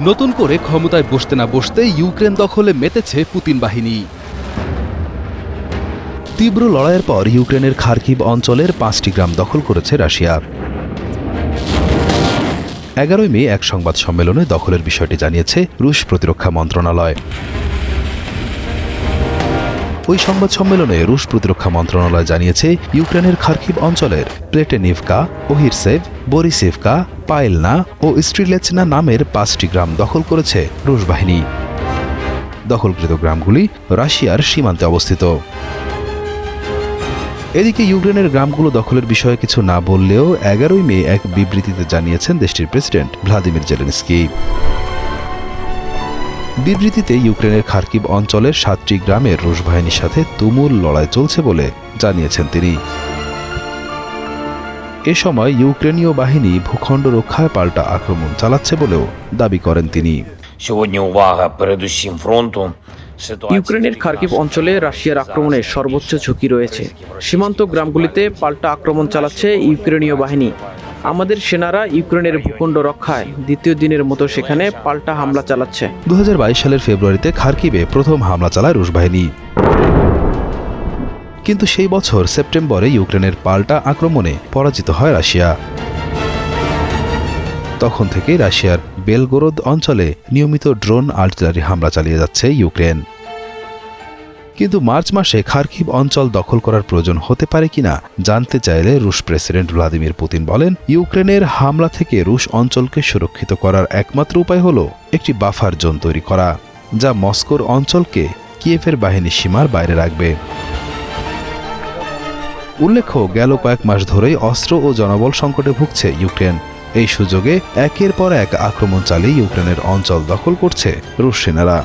নতুন করে ক্ষমতায় বসতে না বসতে ইউক্রেন দখলে মেতেছে পুতিন বাহিনী। তীব্র লড়াইয়ের পর ইউক্রেনের খার্কিভ অঞ্চলের পাঁচটি গ্রাম দখল করেছে রাশিয়া। এগারোই মে এক সংবাদ সম্মেলনে দখলের বিষয়টি জানিয়েছে রুশ প্রতিরক্ষা মন্ত্রণালয়। ওই সংবাদ সম্মেলনে রুশ প্রতিরক্ষা মন্ত্রণালয় জানিয়েছে, ইউক্রেনের খার্কিভ অঞ্চলের প্লেটেনিভকা, ওহিরসেভ, বরিসেভকা, পায়েলনা ও স্ট্রিলেচনা নামের পাঁচটি গ্রাম দখল করেছে রুশ বাহিনী। দখলকৃত গ্রামগুলি রাশিয়ার সীমান্তে অবস্থিত। এদিকে ইউক্রেনের গ্রামগুলো দখলের বিষয়ে কিছু না বললেও এগারোই মে এক বিবৃতিতে জানিয়েছেন দেশটির প্রেসিডেন্ট ভ্লাদিমির জেলেনস্কি। বিবৃতিতে ইউক্রেনের খার্কিব অঞ্চলের সাতটি গ্রামের রুশ বাহিনীর সাথে তুমুল লড়াই চলছে বলে জানিয়েছেন তিনি। এ সময় ইউক্রেনীয় বাহিনী ভূখণ্ড রক্ষায় পাল্টা আক্রমণ চালাচ্ছে বলেও দাবি করেন তিনি। ইউক্রেনের খার্কিব অঞ্চলে রাশিয়ার আক্রমণের সর্বোচ্চ ঝুঁকি রয়েছে। সীমান্ত গ্রামগুলিতে পাল্টা আক্রমণ চালাচ্ছে ইউক্রেনীয় বাহিনী। আমাদের সেনারা ইউক্রেনের ভূখণ্ড রক্ষায় দ্বিতীয় দিনের মতো সেখানে পাল্টা হামলা চালাচ্ছে। দু হাজার বাইশ সালের ফেব্রুয়ারিতে খার্কিবে প্রথম হামলা চালায় রুশ বাহিনী। কিন্তু সেই বছর সেপ্টেম্বরে ইউক্রেনের পাল্টা আক্রমণে পরাজিত হয় রাশিয়া। তখন থেকে রাশিয়ার বেলগোরদ অঞ্চলে নিয়মিত ড্রোন আর্টিলারি হামলা চালিয়ে যাচ্ছে ইউক্রেন। কিন্তু মার্চ মাসে খার্কিভ অঞ্চল দখল করার প্রয়োজন হতে পারে কিনা জানতে চাইলে রুশ প্রেসিডেন্ট ভ্লাদিমির পুতিন বলেন, ইউক্রেনের হামলা থেকে রুশ অঞ্চলকে সুরক্ষিত করার একমাত্র উপায় হল একটি বাফার জোন তৈরি করা, যা মস্কোর অঞ্চলকে কিয়েফের বাহিনী সীমার বাইরে রাখবে। উল্লেখ্য, গেল কয়েক মাস ধরেই অস্ত্র ও জনবল সংকটে ভুগছে ইউক্রেন। এই সুযোগে একের পর এক আক্রমণ চালিয়ে ইউক্রেনের অঞ্চল দখল করছে রুশ সেনারা।